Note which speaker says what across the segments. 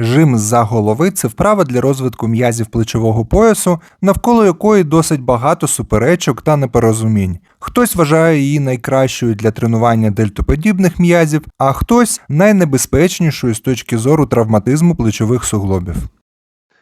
Speaker 1: Жим з-за голови це вправа для розвитку м'язів плечового поясу, навколо якої досить багато суперечок та непорозумінь. Хтось вважає її найкращою для тренування дельтоподібних м'язів, а хтось найнебезпечнішою з точки зору травматизму плечових суглобів.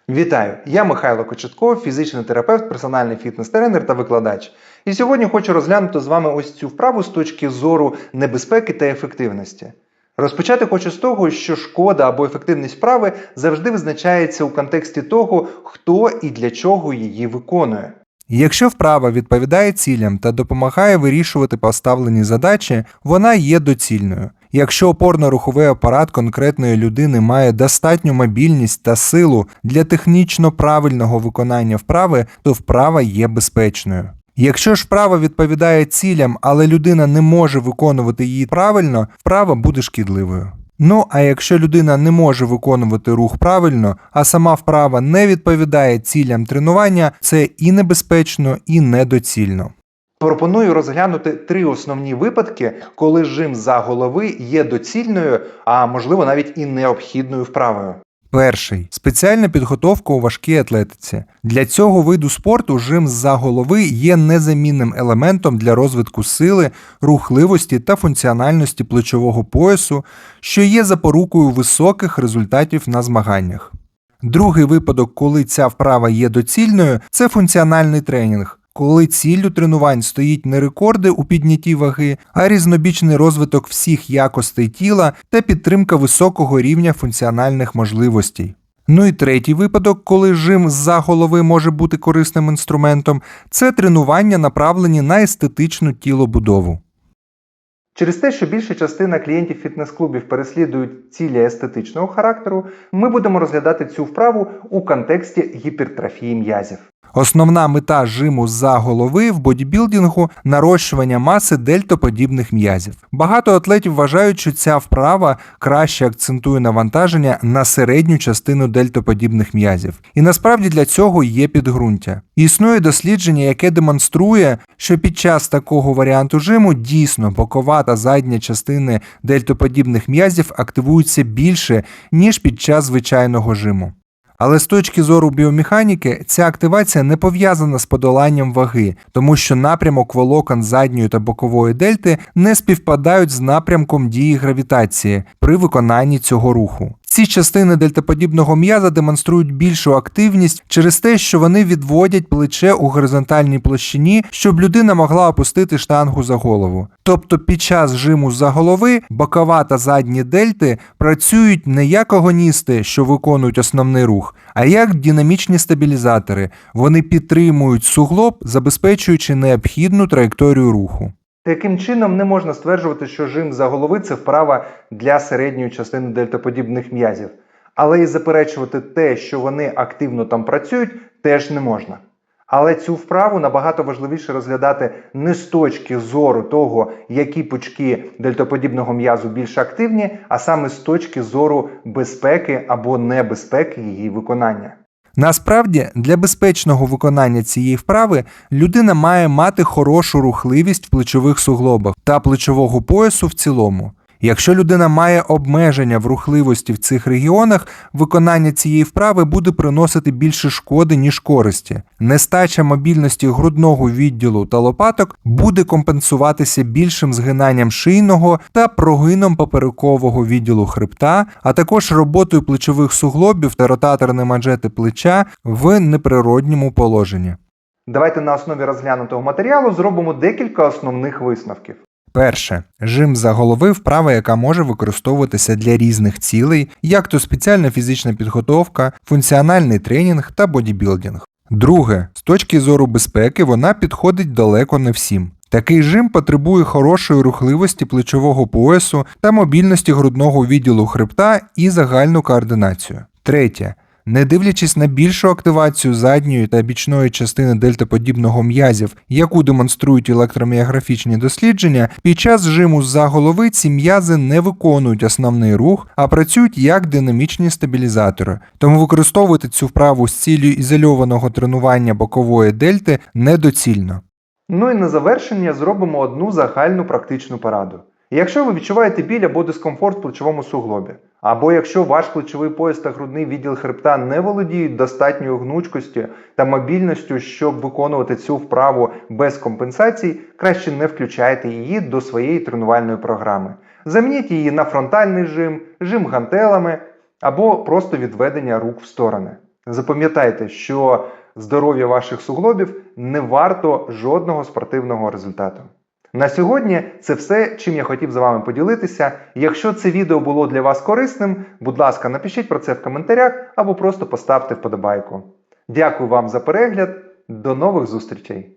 Speaker 2: Вітаю! Я Михайло Кочетков, фізичний терапевт, персональний фітнес-тренер та викладач. І сьогодні хочу розглянути з вами ось цю вправу з точки зору небезпеки та ефективності. Розпочати хочу з того, що шкода або ефективність вправи завжди визначається у контексті того, хто і для чого її виконує.
Speaker 1: Якщо вправа відповідає цілям та допомагає вирішувати поставлені задачі, вона є доцільною. Якщо опорно-руховий апарат конкретної людини має достатню мобільність та силу для технічно правильного виконання вправи, то вправа є безпечною. Якщо ж вправа відповідає цілям, але людина не може виконувати її правильно, вправа буде шкідливою. Ну а якщо людина не може виконувати рух правильно, а сама вправа не відповідає цілям тренування, це і небезпечно, і недоцільно.
Speaker 2: Пропоную розглянути три основні випадки, коли жим за голови є доцільною, а можливо навіть і необхідною вправою.
Speaker 1: Перший спеціальна підготовка у важкій атлетиці. Для цього виду спорту жим з-за голови є незамінним елементом для розвитку сили, рухливості та функціональності плечового поясу, що є запорукою високих результатів на змаганнях. Другий випадок, коли ця вправа є доцільною, це функціональний тренінг. Коли ціллю тренувань стоїть не рекорди у піднятті ваги, а різнобічний розвиток всіх якостей тіла та підтримка високого рівня функціональних можливостей. Ну і третій випадок, коли жим з-за голови може бути корисним інструментом, це тренування, направлені на естетичну тілобудову.
Speaker 2: Через те, що більша частина клієнтів фітнес-клубів переслідують цілі естетичного характеру, ми будемо розглядати цю вправу у контексті гіпертрофії м'язів.
Speaker 1: Основна мета жиму з-за голови в бодібілдингу нарощування маси дельтоподібних м'язів. Багато атлетів вважають, що ця вправа краще акцентує навантаження на середню частину дельтоподібних м'язів. І насправді для цього є підґрунтя. Існує дослідження, яке демонструє, що під час такого варіанту жиму дійсно бокова та задня частини дельтоподібних м'язів активуються більше, ніж під час звичайного жиму. Але з точки зору біомеханіки, ця активація не пов'язана з подоланням ваги, тому що напрямок волокон задньої та бокової дельти не співпадають з напрямком дії гравітації при виконанні цього руху. Ці частини дельтаподібного м'яза демонструють більшу активність через те, що вони відводять плече у горизонтальній площині, щоб людина могла опустити штангу за голову. Тобто під час жиму за голови бокова та задні дельти працюють не як агоністи, що виконують основний рух, а як динамічні стабілізатори. Вони підтримують суглоб, забезпечуючи необхідну траєкторію руху.
Speaker 2: Таким чином, не можна стверджувати, що жим за голови це вправа для середньої частини дельтоподібних м'язів. Але і заперечувати те, що вони активно там працюють, теж не можна. Але цю вправу набагато важливіше розглядати не з точки зору того, які пучки дельтоподібного м'язу більш активні, а саме з точки зору безпеки або небезпеки її виконання.
Speaker 1: Насправді, для безпечного виконання цієї вправи людина має мати хорошу рухливість в плечових суглобах та плечового поясу в цілому. Якщо людина має обмеження в рухливості в цих регіонах, виконання цієї вправи буде приносити більше шкоди, ніж користі. Нестача мобільності грудного відділу та лопаток буде компенсуватися більшим згинанням шийного та прогином поперекового відділу хребта, а також роботою плечових суглобів та ротаторної манжети плеча в неприродньому положенні.
Speaker 2: Давайте на основі розглянутого матеріалу зробимо декілька основних висновків.
Speaker 1: Перше, жим за голови вправа, яка може використовуватися для різних цілей, як то спеціальна фізична підготовка, функціональний тренінг та бодібілдинг. Друге, з точки зору безпеки, вона підходить далеко не всім. Такий жим потребує хорошої рухливості плечового поясу та мобільності грудного відділу хребта і загальну координацію. Третє. Не дивлячись на більшу активацію задньої та бічної частини дельтаподібного м'язів, яку демонструють електроміографічні дослідження, під час жиму з-за голови ці м'язи не виконують основний рух, а працюють як динамічні стабілізатори. Тому використовувати цю вправу з цілею ізольованого тренування бокової дельти недоцільно.
Speaker 2: Ну і на завершення зробимо одну загальну практичну пораду. Якщо ви відчуваєте біль або дискомфорт в плечовому суглобі, або якщо ваш плечовий пояс та грудний відділ хребта не володіють достатньою гнучкістю та мобільністю, щоб виконувати цю вправу без компенсацій, краще не включайте її до своєї тренувальної програми. Замініть її на фронтальний жим, жим гантелами або просто відведення рук в сторони. Запам'ятайте, що здоров'я ваших суглобів не варто жодного спортивного результату. На сьогодні це все, чим я хотів з вами поділитися. Якщо це відео було для вас корисним, будь ласка, напишіть про це в коментарях або просто поставте вподобайку. Дякую вам за перегляд. До нових зустрічей!